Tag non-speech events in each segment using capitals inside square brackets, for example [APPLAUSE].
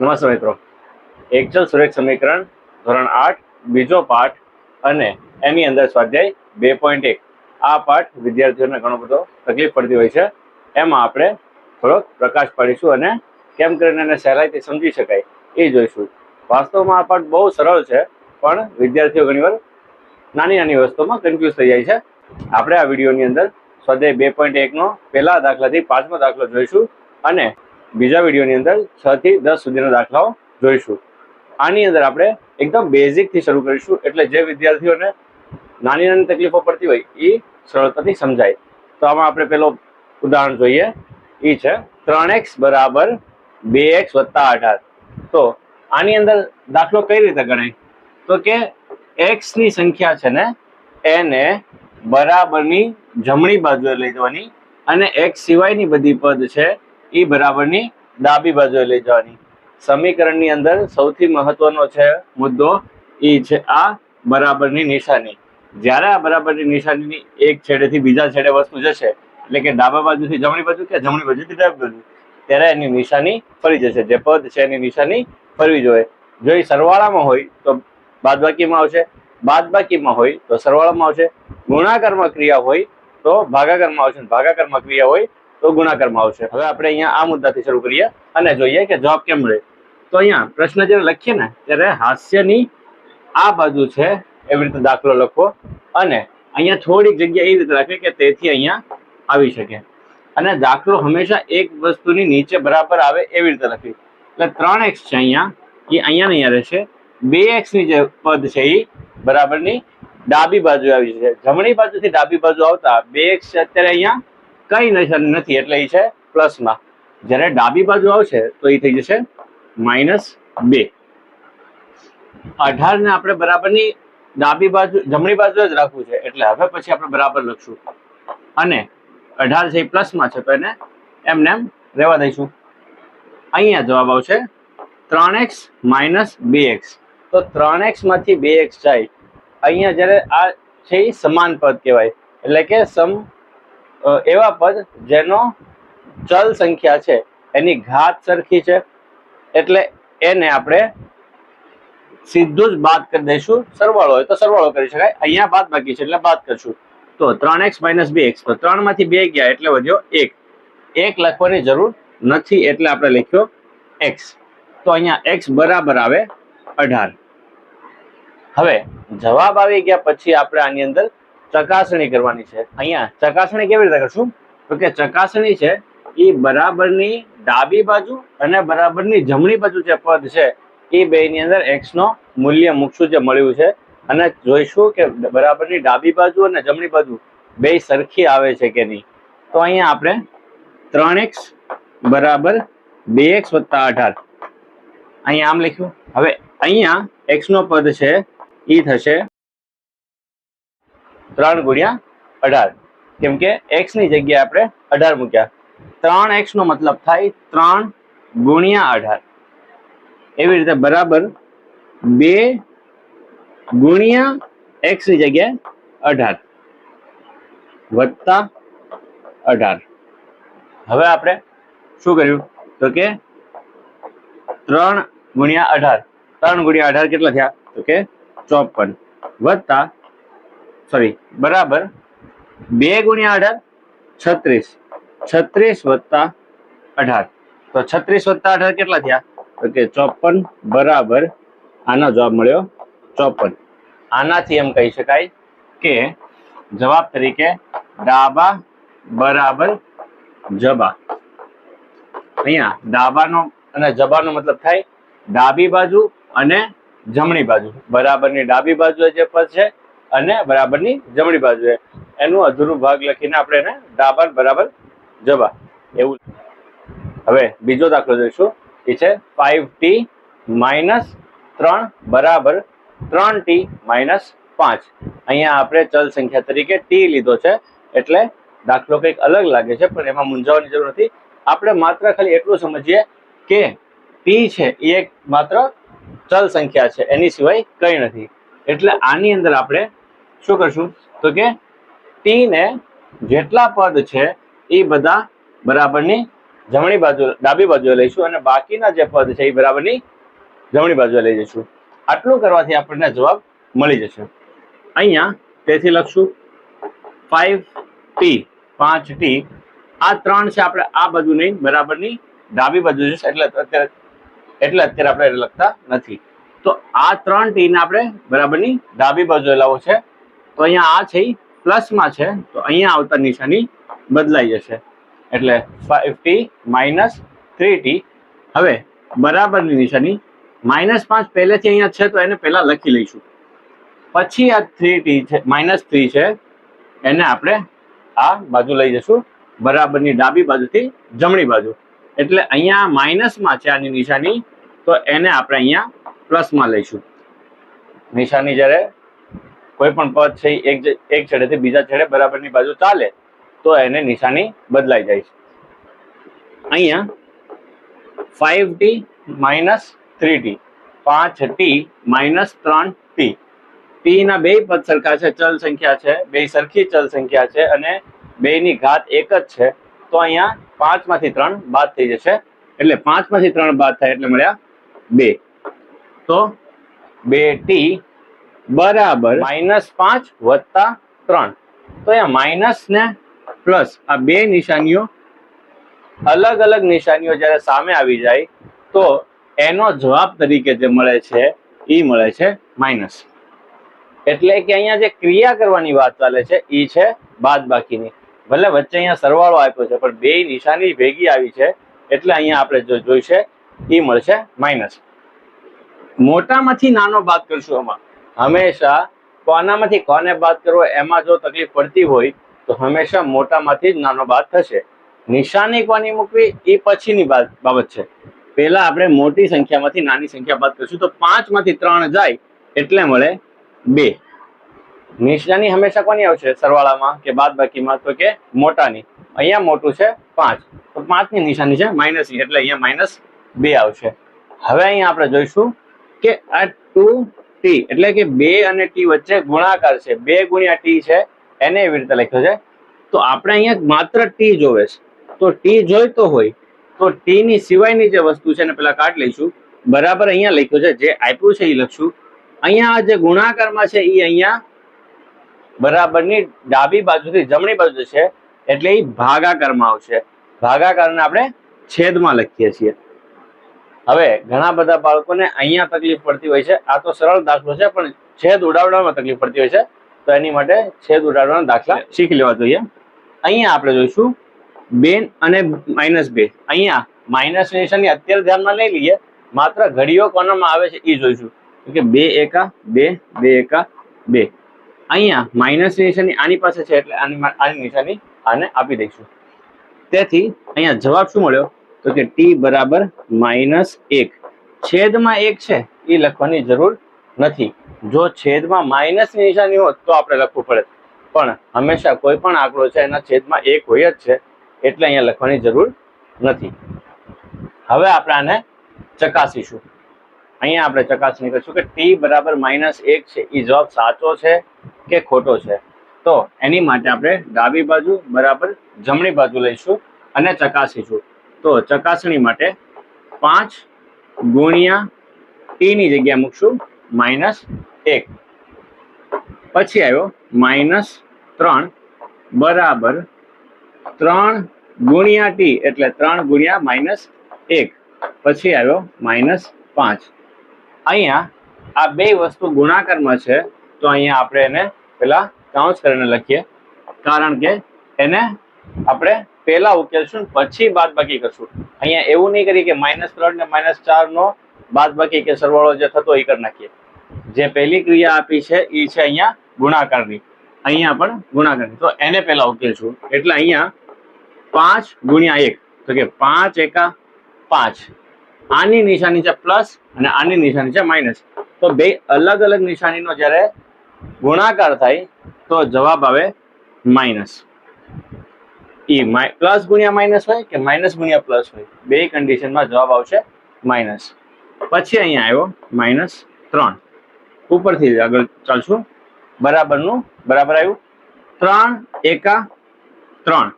નમસ્તે મિત્રો. એકચલ સુરેખ સમીકરણ, ધોરણ આઠ, બીજો પાઠ અને એની અંદર સ્વાધ્યાય બે પોઈન્ટ એક. આ પાઠ વિદ્યાર્થીઓને ઘણો બધો તકલીફ પડતી હોય છે. એમાં આપણે થોડોક પ્રકાશ પાડીશું અને કેમ કરીને એને સહેલાઈથી સમજી શકાય એ જોઈશું. વાસ્તવમાં આ પાઠ બહુ સરળ છે, પણ વિદ્યાર્થીઓ ઘણીવાર નાની નાની વસ્તુમાં કન્ફ્યુઝ થઈ જાય છે. આપણે આ વિડીયોની અંદર સ્વાધ્યાય બે પોઈન્ટ એકનો પહેલા દાખલાથી પાંચમો દાખલો જોઈશું અને બીજા વિડીયોની અંદર છ થી દસ સુધીના દાખલાઓ જોઈશું. આની અંદર આપણે એકદમ બેઝિકથી શરૂ કરીશું. એટલે જે વિદ્યાર્થીઓને નાની નાની તકલીફો પડતી હોય એ સરળતાથી સમજાય. તો આમાં આપણે પેલો ઉદાહરણ જોઈએ. એ છે ત્રણ એક્સ બરાબર બે એક્સ વત્તા અઢાર. તો આની અંદર દાખલો કઈ રીતે ગણાય? તો કે એક્સની સંખ્યા છે ને એને બરાબરની જમણી બાજુએ લઈ જવાની અને એક્સ સિવાયની બધી પદ છે એ બરાબરની ડાબી બાજુએ લઈ જવાની. સમીકરણની અંદર સૌથી મહત્વનો છે મુદ્દો એ છે આ બરાબરની નિશાની. જ્યારે આ બરાબરની નિશાનીની એક છેડેથી બીજા છેડે વસ્તુ જશે, એટલે કે ડાબા બાજુથી જમણી બાજુ કે જમણી બાજુથી ડાબી બાજુ, ત્યારે એની નિશાની ફરી જશે. જે પદ છે એની નિશાની ફરવી જોઈએ. જો એ સરવાળામાં હોય તો બાદબાકીમાં આવશે. બાદબાકીમાં હોય તો સરવાળામાં આવશે. ગુણાકારમાં ક્રિયા હોય તો ભાગાકારમાં આવશે ભાગાકારમાં ક્રિયા હોય તો ગુણાકારમાં આવશે. હવે આપણે અહીંયા આ મુદ્દાથી શરૂ કરીએ અને જોઈએ કે જવાબ કેમ મળે તો અહીંયા પ્રશ્ન જ્યારે લખીએ ને, ત્યારે હાસ્યની આ બાજુ છે, એવી રીતે દાખલો લખો અને અહીંયા થોડીક જગ્યા એ રીતે રાખવી કે તેથી અહીંયા આવી શકે. અને દાખલો હંમેશા એક વસ્તુની નીચે બરાબર આવે એવી રીતે લખવી એટલે ત્રણ એક્સ છે અહીંયા, એ અહીંયા અહીંયા રહેશે. બે એક્સની જે પદ છે એ બરાબરની ડાબી બાજુ આવી છે જમણી બાજુથી ડાબી બાજુ આવતા બે એક્સ અત્યારે અહીંયા. કઈ નથી, એટલે એ છે પ્લસમાં જ્યારે ડાબી બાજુ આવશે, તો એ થઈ જશે માઇનસ બે. અઢાર ને આપણે બરાબરની ડાબી બાજુ, જમણી બાજુ જ રાખવું છે, એટલે હવે પછી આપણે બરાબર લખશું. અને અઢાર છે એ પ્લસમાં છે, તો એને એમને એમ રહેવા દઈશું. અહીંયા જવાબ આવશે ત્રણ એક્સ માઇનસ બે એક્સ. તો ત્રણ એક્સમાંથી બે એક્સ જાય. અહીંયા જ્યારે આ છે એ સમાન પદ કહેવાય. એટલે કે સમ એવા પદ જેનો ચલ સંખ્યા છે. એની ઘાત સરખી છે. એટલે એને આપણે સીધું જ બાદ કરી દઈશું. સરવાળો હોય તો સરવાળો કરી શકાય. અહીંયા બાદ બાકી છે એટલે બાદ કરશું. તો ત્રણ એક્સ માઇનસ બે એક્સ. ત્રણમાંથી બે ગયા એટલે વધ્યો એક. એક લખવાની જરૂર નથી એટલે આપણે લખ્યો એક્સ. તો અહીંયા એક્સ બરાબર આવે અઢાર. હવે જવાબ આવી ગયા પછી આપણે આની અંદર ચકાસણી કરવાની છે. અહીંયા ચકાસણી કેવી રીતે કરશું? તો કે ચકાસણી છે એ બરાબરની ડાબી બાજુ અને બરાબરની જમણી બાજુ જે પદ છે, એ બે ની અંદર એક્સ નો મૂલ્ય મૂકશું જે મળ્યું છે. અને જોઈશું કે બરાબરની ડાબી બાજુ અને જમણી બાજુ બે સરખી આવે છે કે નહીં. તો અહીંયા આપણે ત્રણ એક્સ બરાબર બે એક્સ વત્તા અઢાર. અહીંયા આમ લખ્યું. હવે અહીંયા એક્સ નો પદ છે એ થશે ત્રણ ગુણ્યા અઢાર. કેમ કે એક્સની જગ્યાએ આપણે અઢાર મૂક્યા. ત્રણ એક્સ નો મતલબ થાય ત્રણ ગુણ્યા અઢાર. એવી રીતે બરાબર બે ગુણ્યા એક્સની જગ્યાએ અઢાર વત્તા અઢાર. હવે આપણે શું કર્યું? તો કે ત્રણ ગુણ્યા અઢાર. ત્રણ ગુણ્યા અઢાર કેટલા થયા? તો કે ચોપન વત્તા સોરી બરાબર. બે ગુણ્યા અઢાર, છત્રીસ. છત્રીસ વત્તા અઢાર. તો છત્રીસ વત્તા અઢાર કેટલા થયા? તો કે ચોપન, બરાબર. આનો જવાબ મળ્યો ચોપન. આનાથી એમ કહી શકાય કે જવાબ તરીકે ડાબા બરાબર જબા. અહીંયા ડાબાનો અને જબાનો મતલબ થાય ડાબી બાજુ અને જમણી બાજુ. બરાબરની ડાબી બાજુ જે પદ છે અને બરાબરની જમણી બાજુએ એનું અધૂરું ભાગ લખીને આપણે એને ડાબર બરાબર જબા એવું. હવે બીજો દાખલો જોઈશું. એ છે ફાઈવ ટી માઇનસ ત્રણ બરાબર ત્રણ ટી માઇનસ પાંચ. અહીંયા આપણે ચલ સંખ્યા તરીકે ટી લીધો છે. એટલે દાખલો કંઈક અલગ લાગે છે, પણ એમાં મૂંઝાવાની જરૂર નથી. આપણે માત્ર ખાલી એટલું સમજીએ કે ટી છે એ એક માત્ર ચલ સંખ્યા છે. એની સિવાય કંઈ નથી. એટલે આની અંદર આપણે શું કરશું? તો કે ટી ને જેટલા પદ છે એ બધા બરાબરની જમણી બાજુ, ડાબી બાજુએ લઈશું અને બાકીના જે પદ છે એ બરાબરની જમણી બાજુએ લઈ જઈશું. આટલું કરવાથી આપણને જવાબ મળી જશે. અહીંયા તેથી લખશું ફાઈવ ટી પાંચ ટી આ ત્રણ છે આપણે આ બાજુ નહીં બરાબરની ડાબી બાજુ જશે એટલે અત્યારે એટલે અત્યારે આપણે લખતા નથી. તો આ ત્રણ ટીને આપણે બરાબરની ડાબી બાજુ લાવવો છે. તો અહીંયા આ છે એ પ્લસમાં છે, તો અહીંયા આવતા નિશાની બદલાઈ જશે. એટલે five t minus three t હવે બરાબરની નિશાની માઇનસ પાંચ પહેલેથી અહીંયા છે, તો એને પહેલાં લખી લઈશું. પછી આ થ્રી ટી છે માઇનસ થ્રી છે, એને આપણે આ બાજુ લઈ જશું, બરાબરની ડાબી બાજુથી જમણી બાજુ. એટલે અહીંયા માઇનસમાં છે આની નિશાની, તો એને આપણે અહીંયા પ્લસમાં લઈશું. નિશાની જ્યારે કોઈ પણ પદ છે એક એક છેડેથી બીજા છેડે બરાબરની બાજુ ચાલે, તો એને નિશાની બદલાઈ જાય છે. અહીંયા five t minus three t પાંચ ટી માઇનસ ત્રણ ટી ટી ના બે પદ સરખા છે, ચલ સંખ્યા છે, બે સરખી ચલ સંખ્યા છે અને બેની ઘાત એક જ છે, તો અહીંયા પાંચમાંથી ત્રણ બાદ થઈ જશે. એટલે પાંચમાંથી ત્રણ બાદ થાય એટલે મળ્યા બે. તો બે ટી બરાબર. માઇનસ પાંચ વત્તા ત્રણ. તો અહીંયા માઇનસ ને પ્લસ આ બે નિશાનીઓ અલગ અલગ નિશાનીઓ જ્યારે સામે આવી જાય, તો એનો જવાબ તરીકે જે મળે છે એ મળે છે માઇનસ. એટલે કે અહીંયા જે ક્રિયા કરવાની વાત ચાલે છે એ છે બાદ બાકીની. ભલે વચ્ચે અહીંયા સરવાળો આપ્યો છે, પણ બે નિશાની ભેગી આવી છે, એટલે અહીંયા આપણે જો જોઈશે એ મળશે માઇનસ. મોટામાંથી નાનો ભાગ કરશું આમાં. હંમેશા કોનામાંથી કોને બાદ કરવો, એમાં જો તકલીફ પડતી હોય, તો હંમેશા મોટામાંથી જ નાનો બાદ થશે. નિશાની કોની મૂકવી એ પછીની બાબત છે. પહેલા આપણે મોટી સંખ્યામાંથી નાની સંખ્યા બાદ કરીશું, તો પાંચમાંથી ત્રણ જાય, એટલે મળે બે. નિશાની હંમેશા કોની આવશે? સરવાળામાં કે બાદ બાકીમાં? તો કે મોટાની. અહીંયા મોટું છે પાંચ. તો પાંચની નિશાની છે માઇનસ એટલે અહીંયા માઇનસ બે આવશે. હવે અહીંયા આપણે જોઈશું કે આ ટુ ટી એટલે કે બે અને ટી વચ્ચે ગુણાકાર છે, બે ગુણ્યા ટી છે, એને એવી રીતે લખ્યો છે. તો આપણે અહીંયા માત્ર ટી જોવે છે. તો ટી જોઈતો હોય, તો ટી ની સિવાયની જે વસ્તુ છે એને પેલા કાઢ લઈશું. બરાબર અહીંયા લખ્યું છે, જે આપ્યું છે એ લખશું. અહીંયા જે ગુણાકારમાં છે એ અહીંયા બરાબરની ડાબી બાજુથી જમણી બાજુ છે, એટલે એ ભાગાકારમાં આવશે. ભાગાકારને આપણે છેદમાં લખીએ છીએ. હવે ઘણા બધા બાળકોને અહીંયા તકલીફ પડતી હોય છે. આ તો સરળ દાખલો છે, પણ છેદ ઉડાવવામાં તકલીફ પડતી હોય છે. તો એની માટે છેદ ઉડાડવાના દાખલા શીખી લેવા જોઈએ. અહીંયા આપણે જોઈશું બેન અને માઇનસ બે. અહીંયા માઇનસ નિશાની અત્યારે ધ્યાનમાં નહીં લઈએ. માત્ર ઘડીઓ કોનામાં આવે છે એ જોઈશું. કે બે એકા, બે બે એકા, બે. અહીંયા માઇનસ નિશાની આની પાસે છે એટલે આની આની નિશાની આને આપી દઈશું. તેથી અહીંયા જવાબ શું મળ્યો? તો કે ટી બરાબર માઇનસ એક. છેદમાં એક છે એ લખવાની જરૂર નથી. જો છેદમાં માઇનસ નિશાની હોત તો આપણે લખવું પડે. પણ હંમેશા કોઈ પણ આંકડો છે એના છેદમાં એક હોય જ છે, એટલે અહીંયા લખવાની જરૂર નથી. હવે આપણે આને ચકાસીશું. અહીંયા આપણે ચકાસણી કરીશું કે ટી બરાબર માઇનસ એક છે એ જવાબ સાચો છે કે ખોટો છે? તો એની માટે આપણે ડાબી બાજુ બરાબર જમણી બાજુ લઈશું અને ચકાસીશું. તો ચકાસણી માટે પાંચ ગુણ્યા ટી ની જગ્યાએ મૂકશું, માઇનસ એક. પછી આવ્યો, માઇનસ ત્રણ બરાબર ત્રણ ગુણ્યા ટી, એટલે ત્રણ ગુણ્યા માઇનસ એક. પછી આવ્યો, માઇનસ પાંચ. અહીંયા આ બે વસ્તુ ગુણાકારમાં છે, તો અહીંયા આપણે એને પેલા કાઉન્સ કરીને લખીએ. કારણ કે એને આપણે પેલા ઉકેલશું પછી બાદ બાકી કરશું. અહીંયા એવું નહીં કરીએ કે માઇનસ ત્રણ ને માઇનસ ચાર નો બાદ બાકી કે સરવાળો જે થતો એ કરી નાખીએ. જે પહેલી ક્રિયા આપી છે, એ છે અહીંયા ગુણાકારની. અહીંયા પણ ગુણાકારની. તો એને પહેલા ઉકેલશું. એટલે અહીંયા પાંચ ગુણ્યા એક. તો કે પાંચ એકા પાંચ. આની નિશાની છે પ્લસ અને આની નિશાની છે માઇનસ તો બે અલગ અલગ નિશાનીનો જ્યારે ગુણાકાર થાય, તો જવાબ આવે માઇનસ ઈ પ્લસ ગુણ્યા માઇનસ હોય કે માઇનસ ગુણ્યા પ્લસ હોય? બે કન્ડિશનમાં જવાબ આવશે માઇનસ. પછી અહીંયા આવ્યો માઇનસ ત્રણ. ઉપરથી આગળ ચાલશું. બરાબરનું, બરાબર આવ્યું? ત્રણ એકા ત્રણ.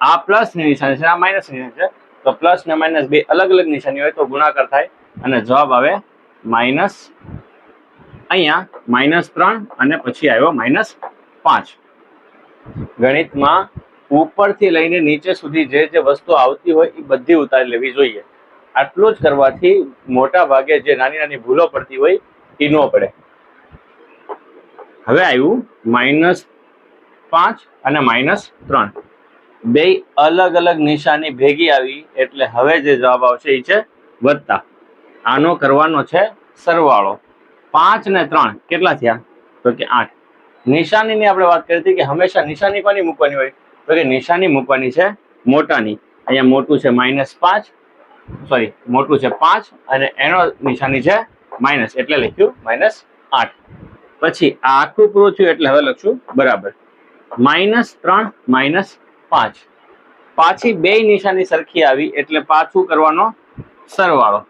આ પ્લસ નિશાની છે, આ માઇનસ નિશાની છે. તો પ્લસ ને માઇનસ બે અલગ અલગ નિશાની હોય તો ગુણાકાર થાય અને જવાબ આવે માઇનસ અહીંયા માઇનસ ત્રણ અને પછી આવ્યો માઇનસ પાંચ. ગણિતમાં ઉપરથી લઈને નીચે સુધી જે જે વસ્તુ આવતી હોય એ બધી ઉતારી લેવી જોઈએ. આટલું જ કરવાથી મોટા ભાગે જે નાની નાની ભૂલો પડતી હોય એ ન પડે. હવે આવ્યું માઇનસ પાંચ અને માઇનસ ત્રણ. બે અલગ અલગ નિશાની ભેગી આવી એટલે હવે જે જવાબ આવશે એ છે વત્તા. આનો કરવાનો છે સરવાળો. પાંચ ને ત્રણ કેટલા થયા? તો કે આઠ. નિશાનીની આપણે વાત કરી હતી કે હંમેશા નિશાની કોની મૂકવાની હોય? તો કે નિશાની મૂકવાની છે, મોટાની. અહીંયા મોટું છે માઇનસ પાંચ સોરી મોટું છે પાંચ, અને એનો નિશાની છે માઇનસ એટલે લખ્યું માઇનસ આઠ. પછી આખું પૂરું થયું એટલે હવે લખશું બરાબર. માઇનસ ત્રણ માઇનસ પાંચ. પાછી બે નિશાની સરખી આવી એટલે પાછું કરવાનો સરવાળો.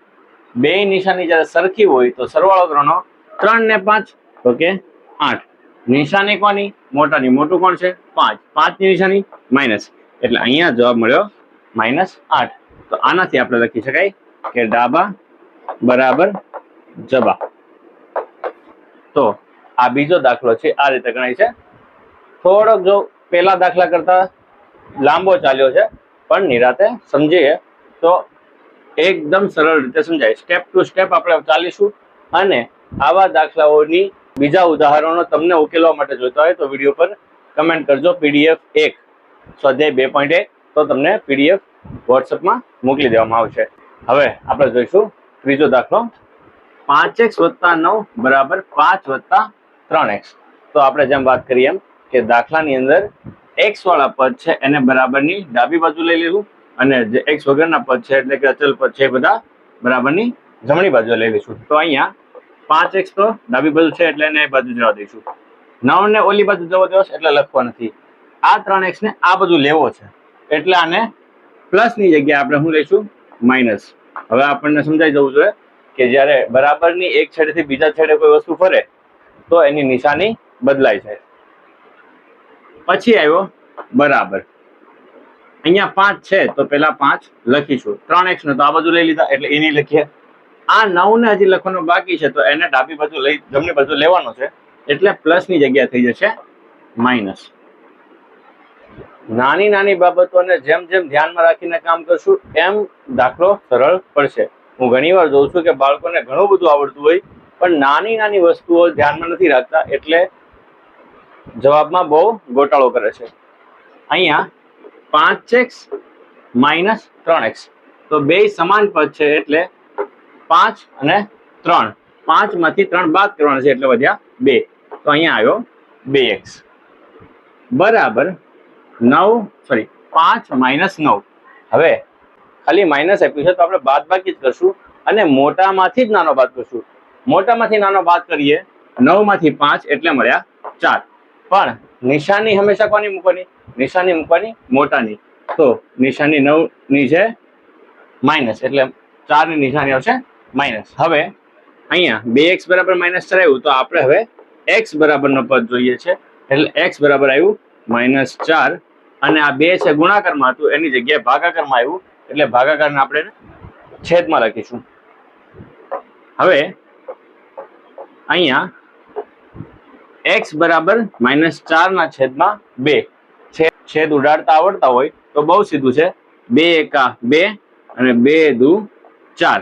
બે નિશાની જ્યારે સરખી હોય તો સરવાળો કરવાનો ત્રણ ને પાંચ, ઓકે, આઠ. નિશાની કોની? મોટાની. મોટું કોણ છે? પાંચ. પાંચની નિશાની માઇનસ. એટલે અહીંયા જવાબ મળ્યો માઇનસ આઠ. તો આનાથી આપણે લખી શકાય કે ડાબા બરાબર જબા તો આ બીજો દાખલો છે, આ રીતે ગણાય છે. થોડોક જો પેલા દાખલા કરતા લાંબો ચાલ્યો છે, પણ નિરાતે સમજીએ તો એકદમ સરળ રીતે સમજાય. સ્ટેપ ટુ સ્ટેપ આપણે ચાલીશું અને આવા દાખલાઓની બીજા ઉદાહરણો તમને ઉકેલવા માટે જોઈતા હોય તો વીડિયો પર કમેન્ટ કરજો પીડીએફ એક. સ્વાધ્યાય બે પોઈન્ટ એક. તો તમને પીડીએફ વોટ્સઅપમાં મોકલી દેવામાં આવશે. હવે આપણે જોઈશું ત્રીજો દાખલો. પાંચ એક્સ વત્તા નવ બરાબર પાંચ વત્તા ત્રણ એક્સ. તો આપણે જેમ વાત કરીએ એમ કે દાખલાની અંદર એક્સ વાળા પદ છે એને બરાબરની ડાબી બાજુ લઈ લીધું અને જે એક્સ વગરના પદ છે એટલે કે અચલ પદ છે એ બધા બરાબરની જમણી બાજુ લઈ લઈશું. તો અહીંયા પાંચ એક્સ તો ડાબી બાજુ છે એટલે એને એ બાજુ જવા દઈશું. નવ ને ઓલી બાજુ જવા દેવો છે એટલે લખવા નથી. આ ત્રણ એક્સ ને આ બાજુ લેવો છે. એટલે આને પ્લસની જગ્યાએ આપણે શું લઈશું? માઇનસ હવે આપણને સમજાઈ જવું જોઈએ કે જ્યારે બરાબરની એક છેડેથી બીજા છેડે કોઈ વસ્તુ ફરે, તો એની નિશાની બદલાય છે પછી આવ્યો બરાબર. અહીંયા પાંચ છે, તો પેલા પાંચ લખીશું. ત્રણ એક્સ ને તો આ બાજુ લઈ લીધા, એટલે એની લખીએ. આ નવ ને હજી લખવાનું બાકી છે, તો એને ડાબી બાજુ લઈ, જમણી બાજુ લેવાનો છે. એટલે પ્લસની જગ્યા થઈ જશે માઇનસ નાની નાની બાબતોને જેમ જેમ ધ્યાનમાં રાખીને કામ કરશું, એમ દાખલો સરળ પડશે. હું ઘણીવાર જોઉં છું કે બાળકોને ઘણું બધું આવડતું હોય, પણ નાની નાની વસ્તુઓ ધ્યાનમાં નથી રાખતા, એટલે જવાબમાં બહુ ગોટાળો કરે છે. અહીંયા પાંચ એક્સ માઇનસ ત્રણ એક્સ. તો બે સમાન પદ છે, એટલે પાંચ અને ત્રણ. પાંચમાંથી ત્રણ બાદ કરવાના છે એટલે વધ્યા બે. તો અહીંયા આવ્યો બે એક્સ. બરાબર. નવ સોરી પાંચ માઇનસ નવ. હવે ખાલી માઇનસ આપ્યું છે તો આપણે બાદ બાકી જ કરશું અને મોટામાંથી જ નાનો બાદ કરશું. મોટામાંથી નાનો બાદ કરીએ. નવમાંથી પાંચ એટલે મળ્યા ચાર. પણ નિશાની હંમેશા કોની મૂકવાની? નિશાની મૂકવાની મોટાની. તો નિશાની નવની છે માઇનસ. એટલે ચારની નિશાની આવશે માઇનસ હવે અહીંયા બે એક્સ બરાબર માઇનસ ચલાવ્યું તો આપણે હવે એક્સ બરાબરનો પદ જોઈએ છે. એટલે એક્સ બરાબર આવ્યું માઇનસ ચાર. અને આ બે છે ગુણાકારમાં હતું, એની જગ્યાએ ભાગાકારમાં આવ્યું. એટલે ભાગાકારને આપણે છેદમાં લખીશું. હવે અહીંયા એક્સ બરાબર માઇનસ ચારના છેદમાં બે. છેદ છેદ ઉડાડતા આવડતા હોય તો બહુ સીધું છે. બે એકા બે અને બે દુ ચાર.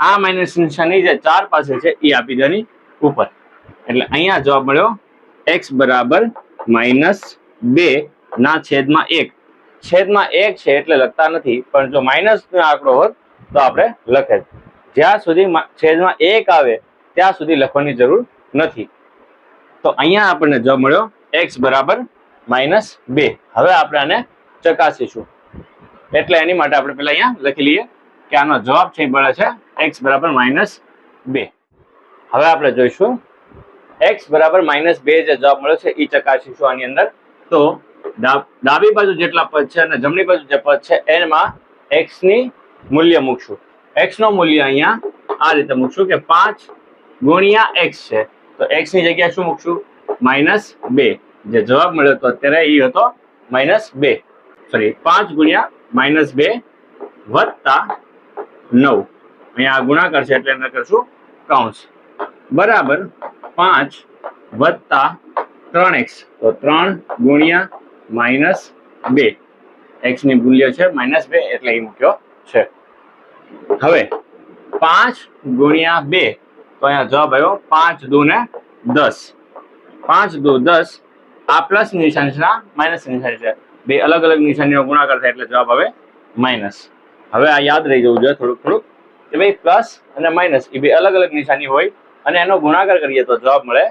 આ માઇનસ નિશાની જે ચાર પાસે છે, એ આપી દેવાની ઉપર. એટલે અહીંયા જવાબ મળ્યો એક્સ બરાબર માઇનસ બે ના છેદમાં એક. છેદમાં એક છે એટલે લખતા નથી, પણ જો માઇનસ આંકડો હોત તો આપણે લખે જ્યાં સુધી છેદમાં એક આવે, ત્યાં સુધી લખવાની જરૂર નથી. તો અહીંયા આપણને જવાબ મળ્યો એક્સ બરાબર માઇનસ બે. હવે આપણે આને ચકાસીશું. એટલે એની માટે આપણે પેલા અહીંયા લખી લઈએ કે આનો જવાબ છે મળે છે એક્સ બરાબર માઇનસ બે. હવે આપણે જોઈશું. એક્સ બરાબર માઇનસ બે જે જવાબ મળ્યો છે એ ચકાસીશું આની અંદર. તો ડાબી બાજુ જેટલા પદ છે અને જમણી બાજુ જે પદ છે, એમાં એક્સની મૂલ્ય મૂકશું. એક્સનું મૂલ્ય અહીંયા આ રીતે મૂકશું કે પાંચ ગુણ્યા એક્સ છે. તો એક્સની જગ્યાએ શું મૂકશું? માઇનસ બે. જે જવાબ મળ્યો હતો અત્યારે એ હતો માઇનસ બે. સોરી પાંચ ગુણ્યા માઇનસ બે વત્તા નવ. અહીંયા આ ગુણાકાર છે એટલે એને કરશું કૌંસ બરાબર પાંચ વત્તા ત્રણ એક્સ. તો ત્રણ ગુણ્યા માઇનસ બે. એક્સની મૂલ્ય છે માઇનસ બે એટલે એ મૂક્યો છે. હવે પાંચ ગુણ્યા બે. તો અહીંયા જવાબ આવ્યો પાંચ દુ ને દસ. પાંચ દુ દસ આ પ્લસ નિશાન છે માઇનસ નિશાની છે. બે અલગ અલગ નિશાનીનો ગુણાકાર થાય એટલે જવાબ આવે માઇનસ. હવે આ યાદ રહી જવું જોઈએ થોડુંક થોડુંક. કે ભાઈ પ્લસ અને માઇનસ. એ બે અલગ અલગ નિશાની હોય અને એનો ગુણાકાર કરીએ તો જવાબ મળે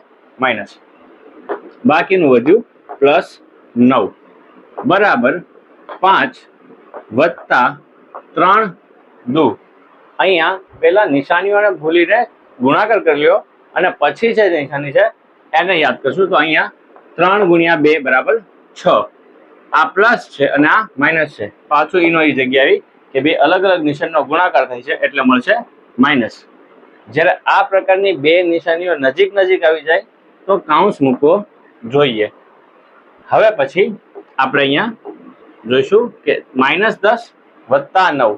માઇનસ. બાકીનું વધ્યું પ્લસ નવ. બરાબર પાંચ વત્તા ત્રણ દુ. અહીંયા પેલા નિશાનીઓને ભૂલીને ગુણાકાર કરી લ્યો અને પછી જે નિશાની છે એને યાદ કરશું. તો અહીંયા ત્રણ ગુણ્યા બે બરાબર છ. આ પ્લસ છે અને આ માઇનસ છે. પાછું એનો એ જગ્યા કે બે અલગ અલગ નિશાનનો ગુણાકાર થાય છે એટલે મળશે માઇનસ જ્યારે આ પ્રકારની બે નિશાનીઓ નજીક નજીક આવી જાય તો કાઉન્સ મૂકવો જોઈએ. હવે પછી આપણે અહીંયા જોઈશું કે માઇનસ દસ વત્તા નવ.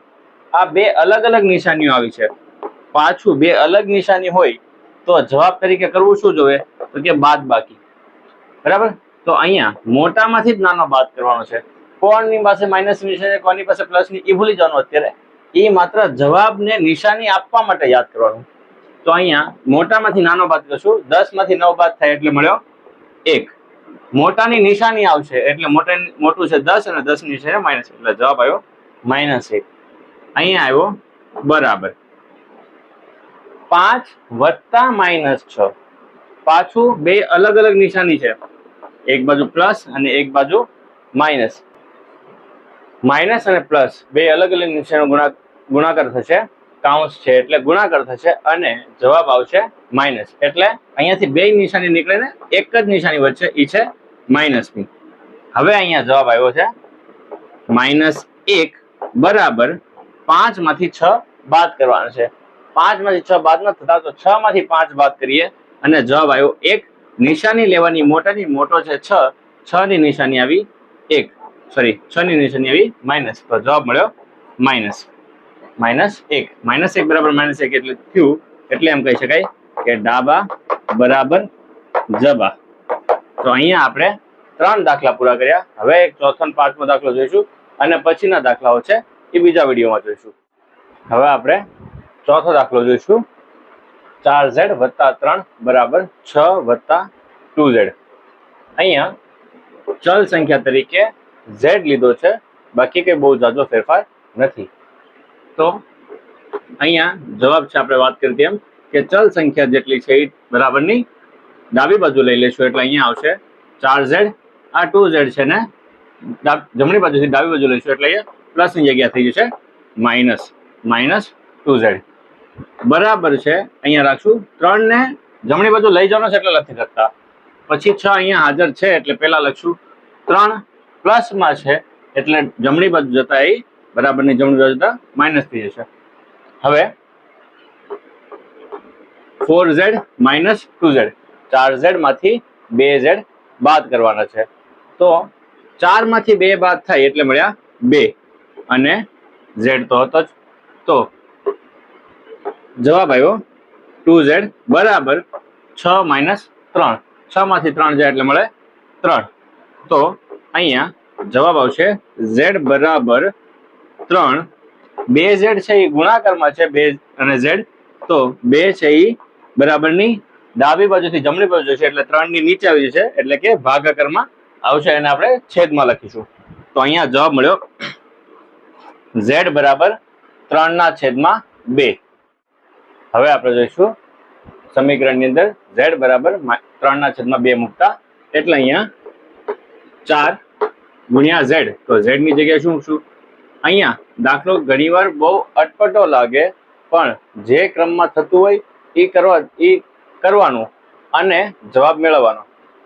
આ બે અલગ અલગ નિશાનીઓ આવી છે. પાછું બે અલગ નિશાની હોય તો જવાબ તરીકે કરવું શું જોઈએ? તો કે બાદ બાકી બરાબર? તો અહીંયા મોટામાંથી જ નાનો બાદ કરવાનો છે. કોણની પાસે માઇનસ નિશાની કોની પાસે પ્લસની, એ ભૂલી જવાનું અત્યારે. એ માત્ર જવાબને નિશાની આપવા માટે યાદ કરવાનું. તો અહીંયા મોટામાંથી નાનો બાદ કરશું દસમાંથી નવ બાદ થાય એટલે મળ્યો એક. મોટાની નિશાની આવશે એટલે મોટા મોટું છે દસ અને દસની છે માઇનસ એટલે જવાબ આવ્યો માઇનસ એક. અહીંયા આવ્યો બરાબર. પાંચ વત્તા માઇનસ છ. પાછું બે અલગ અલગ નિશાની છે. એક બાજુ પ્લસ અને એક બાજુ માઇનસ માઇનસ અને પ્લસ બે અલગ અલગ નિશાનો ગુણા ગુણાકાર થશે કાઉન્સ છે એટલે ગુણાકાર થશે અને જવાબ આવશે માઇનસ. એટલે અહીંયાથી બે નિશાની નીકળે ને, એક જ નિશાની વચ્ચે એ છે માઇનસની હવે અહીંયા જવાબ આવ્યો છે માઇનસ એક બરાબર પાંચમાંથી છ બાદ કરવાનો છે. પાંચમાંથી છ બાદ ન થતા તો છ માંથી પાંચ બાદ કરીએ. અને જવાબ આવ્યો એક. નિશાની લેવાની મોટાની મોટો છે છ. છ ની નિશાની આવી એક. સોરી છ ની નિશાની આવી માઇનસ તો જવાબ મળ્યો માઇનસ માઇનસ એક. માઇનસ એક બરાબર માઇનસ એક એટલે થયું એટલે એમ કહી શકાય કે ડાબા બરાબર જબા. તો અહીંયા આપણે ત્રણ દાખલા પૂરા કર્યા. હવે એક ચોથો પાંચમો દાખલો જોઈશું અને પછીના દાખલાઓ છે એ બીજા વિડીયોમાં જોઈશું. હવે આપણે ચોથો દાખલો જોઈશું. ચાર ઝેડ વત્તા ત્રણ બરાબર છ વત્તા ટુ ઝેડ. અહીંયા ચલ સંખ્યા તરીકે ઝેડ લીધો છે, બાકી કંઈ બહુ જાજો ફેરફાર નથી. તો અહીંયા જવાબ છે આપણે વાત કરી તેમ કે ચલ સંખ્યા જેટલી છે એ બરાબરની ડાબી બાજુ લઈ લેશું, એટલે અહીંયા આવશે ચાર ઝેડ આ ટુ ઝેડ છે ને જમણી બાજુથી ડાબી બાજુ લઈશું, એટલે અહીંયા પ્લસની જગ્યા થઈ જશે માઇનસ માઇનસ ટુ ઝેડ બરાબર છે, અહીંયા રાખશું, ત્રણ ને જમણી બાજુ લઈ જવાનો છે એટલે નથી શકતા પછી છ અહીંયા હાજર છે, એટલે પહેલાં લખશું ત્રણ પ્લસમાં છે એટલે જમણી બાજુ જતા એ બરાબરની જમણી બાજુ જતા માઇનસ થઈ જશે. હવે four z minus two z ચાર ઝેડમાંથી બે ઝેડ બાદ કરવાના છે. તો ચારમાંથી બે બાદ થાય એટલે મળ્યા બે અને ઝેડ તો હતો જ. તો જવાબ આવ્યો ટુ ઝેડ બરાબર છ માઇનસ ત્રણ. છ માંથી ત્રણ જાય એટલે મળે ત્રણ. તો અહીંયા જવાબ આવશે ઝેડ બરાબર ત્રણ. બે ઝેડ છે એ ગુણાકારમાં છે, બે અને ઝેડ. તો બે છે એ બરાબરની ડાબી બાજુથી જમણી બાજુ જશે એટલે ત્રણની નીચે આવી જશે, એટલે કે ભાગાકારમાં આવશે એને આપણે છેદમાં લખીશું. તો અહીંયા જવાબ મળ્યો ઝેડ બરાબર ત્રણ ના છેદમાં બે. હવે આપણે જોઈશું સમીકરણની અંદર ઝેડ બરાબર ત્રણ ના છેદમાં બે મૂકતા, એટલે અહીંયા ચાર ગુણ્યા ઝેડ. તો ઝેડની જગ્યાએ શું શું અહીંયા દાખલો ઘણીવાર બહુ અટપટો લાગે, પણ જે ક્રમમાં થતું હોય એ કરવા, એ કરવાનું અને જવાબ મેળવવાનો.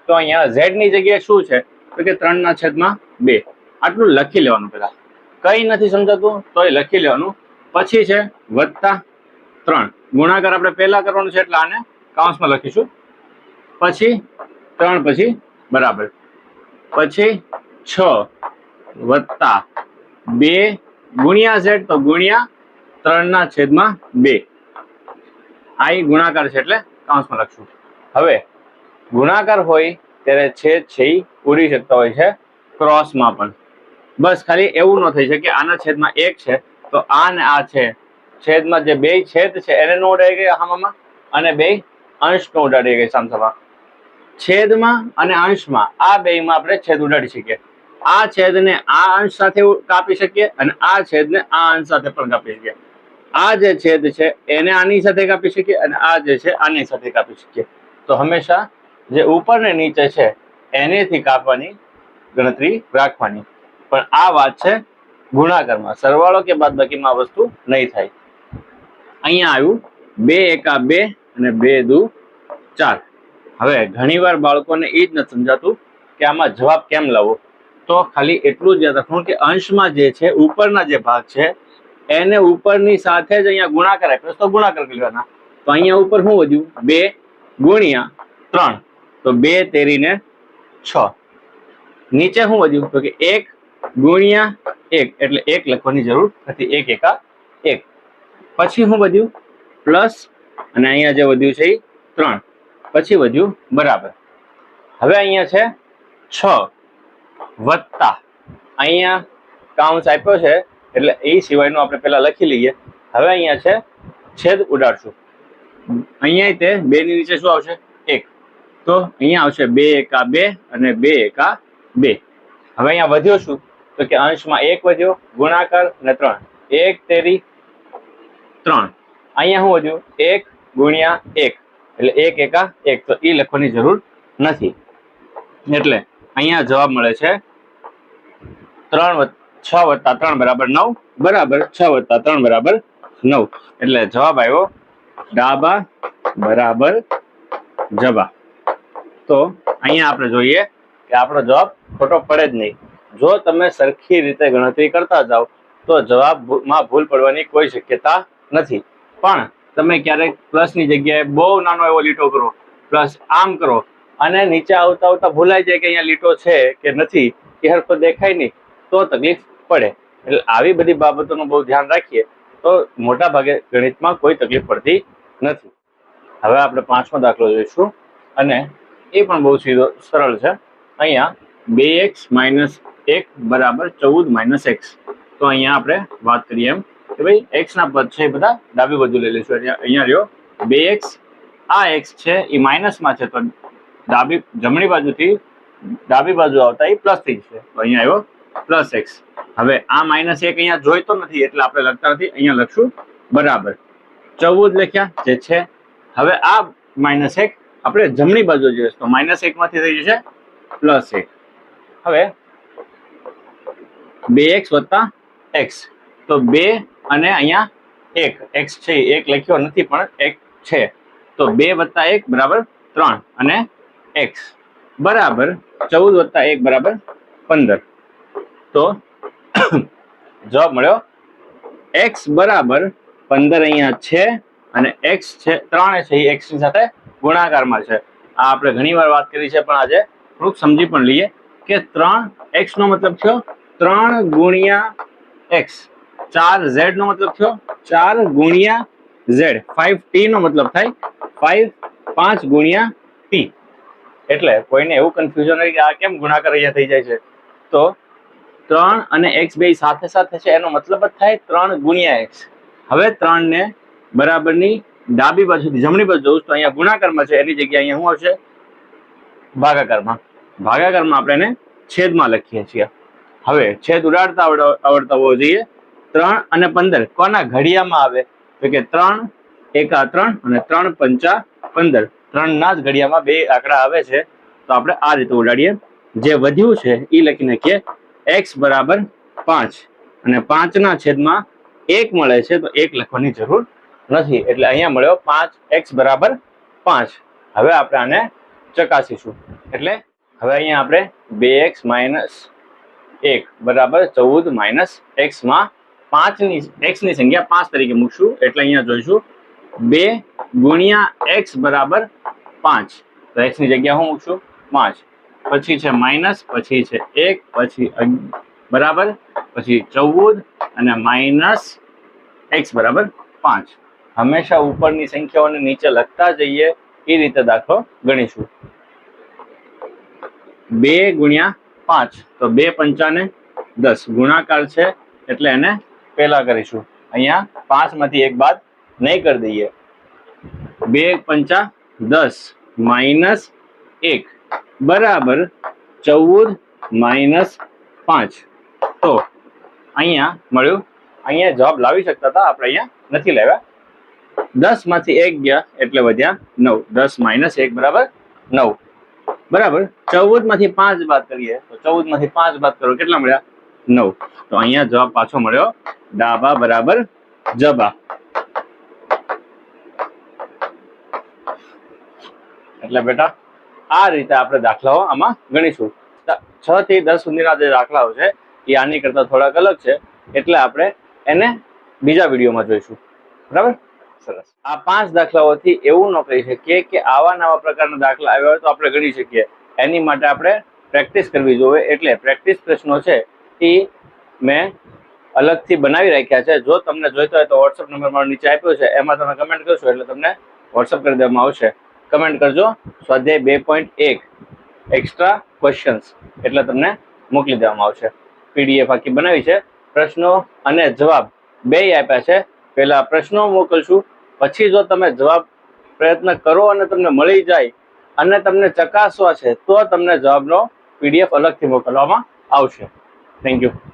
તો અહીંયા ઝેડની જગ્યાએ શું છે? તો કે ત્રણ ના છેદમાં બે. આટલું લખી લેવાનું પેલા કઈ નથી સમજાતું, તો એ લખી લેવાનું. પછી છે વત્તા ત્રણ. ગુણાકાર આપણે પહેલા કરવાનું છે એટલે આને કાઉન્સમાં લખીશું. પછી ત્રણ પછી બરાબર. પછી છ વત્તા બે ગુણ્યા ઝેડ તો ગુણ્યા ત્રણના છેદમાં બે. આ ગુણાકાર છે એટલે કાઉન્સમાં લખશું. હવે ગુણાકાર હોય ત્યારે છેદ છે એ ઉડી શકતા હોય છે ક્રોસમાં પણ. બસ ખાલી એવું ન થઈ શકે આના છેદમાં એક છે તો આ ને આ છે છેદમાં જે બે છેદ છે એને નો ઉડાડી ગઈ હામામાં અને બે અંશ ન ઉડાડી ગઈ સામસામા. છેદમાં અને અંશમાં. આ બેયમાં આપણે છેદ ઉડાડી શકીએ. આ છેદને આ અંશ સાથે કાપી શકીએ અને આ છેદને આ અંશ સાથે પણ કાપી શકીએ. આ જે છેદ છે, એને આની સાથે કાપી શકીએ અને આ જે છે, આની સાથે કાપી શકીએ. તો હંમેશા જે ઉપર ને નીચે છે, એનેથી કાપવાની ગણતરી રાખવાની. પણ આ વાત છે ગુણાકારમાં. સરવાળો કે બાદબાકીમાં આ વસ્તુ નહીં થાય. અહીંયા આવ્યું બે એકા બે અને બે દુ ચાર. હવે ઘણીવાર બાળકોને એ જ નથી સમજાતું કે આમાં જવાબ કેમ લાવવો? તો ખાલી એટલું જ યાદ રાખવું કે અંશમાં જે છે, ઉપરના જે ભાગ છે, એને ઉપરની સાથે જ અહીંયા ગુણાકાર આપ્યો તો ગુણાકાર કરી લેવાના. તો અહીંયા ઉપર શું વધ્યું? બે ગુણ્યા ત્રણ. તો બે તેરીને છ. નીચે શું વધ્યું? તો કે એક ગુણ્યા એક. એટલે એક લખવાની જરૂર નથી એક, એકા એક. પછી શું વધ્યું? પ્લસ. અને અહીંયા જે વધ્યું છે એ ત્રણ. પછી વધ્યું બરાબર. હવે અહીંયા છે છ વત્તા. અહીંયા કાઉન્સ આપ્યો છે એટલે એ સિવાયનું આપણે પહેલાં લખી લઈએ. હવે અહીંયા છે છેદ ઉડાડશું. અહીંયા તે બે ની નીચે શું આવશે? એક. તો અહીંયા આવશે બે એકા બે અને બે એકા બે. હવે અહીંયા વધ્યો શું? તો કે અંશમાં એક વધ્યો, ગુણાકાર અને ત્રણ. એક તેરી ત્રણ. અહીંયા શું વધ્યું? એક ગુણ્યા એક. એટલે એક એકા એક. તો એ લખવાની જરૂર નથી. એટલે અહીંયા જવાબ મળે છે ત્રણ છ વત્તા ત્રણ બરાબર નવ. બરાબર, છ વત્તા ત્રણ બરાબર નવ. એટલે જવાબ આવ્યો ડાબા બરાબર જબા તો અહીંયા આપણે જોઈએ કે આપણો જવાબ ખોટો પડે જ નહીં. જો તમે સરખી રીતે ગણતરી કરતા જાઓ, તો જવાબમાં ભૂલ પડવાની કોઈ શક્યતા નથી. પણ તમે ક્યારેક પ્લસની જગ્યાએ બહુ નાનો એવો લીટો કરો પ્લસ આમ કરો, અને નીચે આવતા આવતા ભૂલાઈ જાય કે અહીંયા લીટો છે કે નથી કે હરખો દેખાય નહીં, તો તકલીફ પડે. એટલે આવી બધી બાબતોનું બહુ ધ્યાન રાખીએ, તો મોટા ભાગે ગણિતમાં કોઈ તકલીફ પડતી નથી. હવે આપણે પાંચમો દાખલો જોઈશું, અને એ પણ બહુ સીધો, સરળ છે. અહીંયા બે એક્સ માઇનસ એક બરાબર ચૌદ માઇનસ એક્સ. તો અહીંયા આપણે વાત કરીએ એમ કે ભાઈ એક્સ ના પદ છે એ બધા ડાબી બાજુ લઈ લઈશું અહીંયા રહ્યો. બે એક્સ આ એક્સ છે, એ માઇનસમાં છે. તો ડાબી જમણી બાજુથી ડાબી બાજુ આવતા એ પ્લસ થઈ છે અહીંયા આવ્યો પ્લસ એક્સ હવે આ માઇનસ એક અહીંયા જોઈતો નથી, એટલે આપણે લખતા નથી. અહીંયા લખશું. બરાબર. ચૌદ લખ્યા, જે છે. હવે આ માઇનસ એક આપણે જમણી બાજુ જોઈએ તો માઇનસ એક માંથી થઈ જશે પ્લસ એક. હવે બે એક્સ વત્તા એક્સ તો બે અને અહીંયા એક એક્સ છે, એક લખ્યો નથી, પણ એક છે. તો બે વત્તા એક બરાબર ત્રણ અને એક્સ. બરાબર ચૌદ વત્તા એક બરાબર પંદર. તો [COUGHS] જવાબ મળ્યો, એક્સ બરાબર પંદર અહીંયા છે અને એક્સ છે, ત્રણ છે, એ એક્સની સાથે ગુણાકારમાં છે. આ આપણે ઘણી વાર વાત કરી છે, પણ આજે થોડુંક સમજી પણ લઈએ કે ત્રણ એક્સ નો મતલબ થયો ત્રણ ગુણ્યા એક્સ. ચાર ઝેડ નો મતલબ થયો? ચાર ગુણ્યા ઝેડ ફાઈવ ટી નો મતલબ થાય. ફાઈવ પાંચ ગુણ્યા ટી એટલે કોઈને એવું કન્ફ્યુઝન હોય કે આ કેમ ગુણાકાર અહીંયા થઈ જાય છે? તો ત્રણ અને એક્સ બે સાથે સાથે છે, એનો મતલબ જ થાય ત્રણ ગુણ્યા એક્સ હવે ત્રણ ને બરાબરની ડાબી બાજુથી જમણી બાજુ જોઉં તો અહીંયા ગુણાકારમાં છે, એની જગ્યાએ અહીંયા શું આવશે? ભાગાકારમાં. ભાગાકારમાં આપણે એને છેદમાં લખીએ છીએ. હવે છેદ ઉડાડતા આવડતા હોવો જોઈએ. ત્રણ અને પંદર. કોના ઘડિયામાં આવે? તો કે ત્રણ, એકા ત્રણ અને ત્રણ પંચા પંદર. ત્રણ ના જ ઘડિયામાં બે આંકડા આવે છે. તો આપણે આ રીતે ઉડાડીએ. જે વધ્યું છે એ લખી નાખીએ. એક્સ બરાબર પાંચ. અને પાંચના છેદમાં એક મળે છે, તો એક લખવાની જરૂર નથી. એટલે અહીંયા મળ્યો પાંચ એક્સ બરાબર પાંચ. હવે આપણે આને ચકાસીશું. એટલે હવે અહીંયા આપણે બે એક્સ માઇનસ એક બરાબર ચૌદ માઇનસ એક્સમાં પાંચની એક્સની સંખ્યા પાંચ તરીકે મૂકશું. એટલે અહીંયા જોઈશું. બે ગુણ્યા એક્સ બરાબર પાંચ. તો એક્સની જગ્યા હું મૂકશું? પાંચ. પછી છે માઇનસ, પછી છે એક, પછી બરાબર? પછી ચૌદ અને માઇનસ એક્સ બરાબર પાંચ. હંમેશા ઉપરની સંખ્યાઓને નીચે લખતા જઈએ. એ રીતે દાખલો ગણીશું. બે ગુણ્યા પાંચ. તો બે પંચાને દસ. ગુણાકાર છે એટલે એને પેલા કરીશું. અહીંયા પાંચમાંથી એક બાદ નહીં કરી દઈએ. બે પંચા દસ માઇનસ એક. બરાબર ચૌદ માઇનસ પાંચ. તો અહીંયા મળ્યું. અહીંયા જવાબ લાવી શકતા હતા, આપણે અહીંયા નથી લાવ્યા. દસમાંથી એક ગયા એટલે વધ્યા નવ. દસ માઇનસ એક બરાબર નવ. બરાબર? ચૌદમાંથી પાંચ બાદ કરીએ તો ચૌદમાંથી પાંચ બાદ કરો. કેટલા મળ્યા? નવ. તો અહીંયા જવાબ પાછો મળ્યો. ડાબા બરાબર જબા. એટલે બેટા, આ રીતે આપણે દાખલાઓ આમાં ગણીશું. છ થી દસ સુધીના જે દાખલાઓ છે, એ આની કરતા થોડાક અલગ છે. એટલે આપણે એને બીજા વિડીયોમાં જોઈશું. બરાબર? સરસ. આ પાંચ દાખલાઓથી એવું ન કહી શકીએ કે આવા નવા પ્રકારના દાખલા આવ્યા હોય તો આપણે ગણી શકીએ. એની માટે આપણે પ્રેક્ટિસ કરવી જોઈએ. એટલે પ્રેક્ટિસ પ્રશ્નો છે એ મેં અલગથી બનાવી રાખ્યા છે. જો તમને જોઈતો હોય તો વોટ્સઅપ નંબર મારો નીચે આપ્યો છે. એમાં તમે કમેન્ટ કરશો એટલે તમને વોટ્સઅપ કરી દેવામાં આવશે. કમેન્ટ કરજો. સ્વાધ્યાય બે પોઈન્ટ એક. એક્સ્ટ્રા ક્વેશ્ચન્સ એટલે તમને મોકલી દેવામાં આવશે. પીડીએફ આખી બનાવી છે. પ્રશ્નો અને જવાબ બે આપ્યા છે. પહેલા પ્રશ્નો મોકલશું. પછી જો તમે જવાબ પ્રયત્ન કરો અને તમને મળી જાય અને તમને ચકાસવા છે, તો તમને જવાબનો પીડીએફ અલગથી મોકલવામાં આવશે. Thank you.